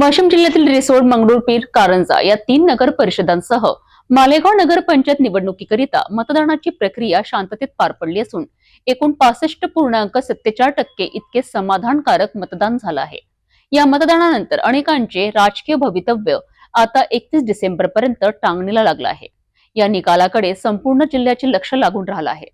वाशिम जिल्ह्यातील रिसोड मंगरुळपीर कारंजा या तीन नगर परिषदांसह मालेगाव नगर पंचायत निवडणुकीकरिता मतदानाची प्रक्रिया शांततेत पार पडली असून एकूण पासष्ट पूर्णांक सत्तेचाळ टक्के इतके समाधानकारक मतदान झालं आहे. या मतदानानंतर अनेकांचे राजकीय भवितव्य आता एकतीस डिसेंबर पर्यंत टांगणीला लागलं आहे. या निकालाकडे संपूर्ण जिल्ह्याचे लक्ष लागून राहिलं आहे.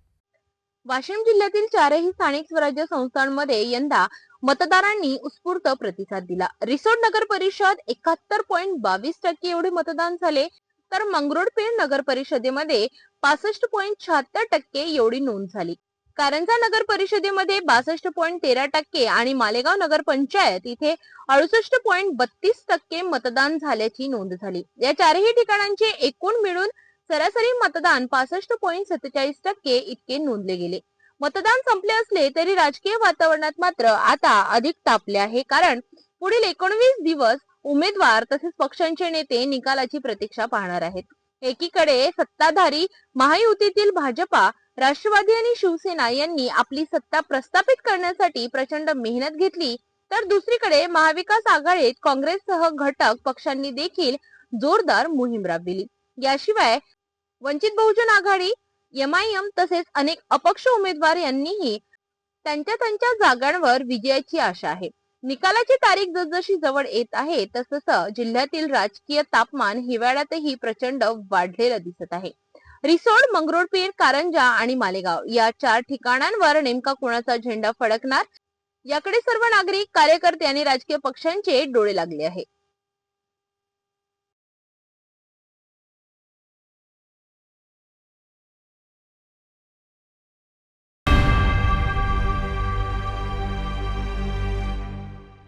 वाशिम जिल्ह्यातील चारही स्थानिक स्वराज्य संस्थांमध्ये यंदा मतदारांनी उत्स्फूर्त प्रतिसाद दिला. रिसोड नगर परिषद एकाहत्तर पॉईंट बावीस टक्के एवढे मतदान झाले तर मंगरुळपीर नगर परिषदेमध्ये पासष्ट पॉईंट शहात्तर टक्के एवढी नोंद झाली. कारंजा नगर परिषदेमध्ये बासष्ट पॉईंट तेरा टक्के आणि मालेगाव नगर पंचायत इथे अडुसष्ट पॉईंट बत्तीस टक्के मतदान झाल्याची नोंद झाली. या चारही ठिकाणांचे एकूण मिळून सरासरी मतदान पासष्ट पॉईंट सत्तेचाळीस टक्के इतके नोंदले गेले. मतदान संपले असले तरी राजकीय वातावरणात मात्र आता अधिक तापले आहे. कारण पुढील एकोणवीस दिवस उमेदवार तसेच पक्षांचे नेते निकालाची प्रतीक्षा पाहणार आहेत. एकीकडे सत्ताधारी महायुतीतील भाजपा राष्ट्रवादी आणि शिवसेना यांनी आपली सत्ता प्रस्थापित करण्यासाठी प्रचंड मेहनत घेतली तर दुसरीकडे महाविकास आघाडीत काँग्रेससह घटक पक्षांनी देखील जोरदार मोहीम राबविली. याशिवाय वंचित बहुजन आघाडी एमआयएम तसेच अनेक अपक्ष उमेदवार यांनीही त्यांच्या त्यांच्या जागांवर विजयाची आशा आहे. निकालाची तारीख जसजशी जवळ येत आहे तसतसं जिल्ह्यातील राजकीय तापमान हिवाळ्यातही प्रचंड वाढलेलं दिसत आहे. रिसोड मंगरुळपीर कारंजा आणि मालेगाव या चार ठिकाणांवर नेमका कोणाचा झेंडा फडकणार? याकडे सर्व नागरिक कार्यकर्ते आणि राजकीय पक्षांचे डोळे लागले आहे.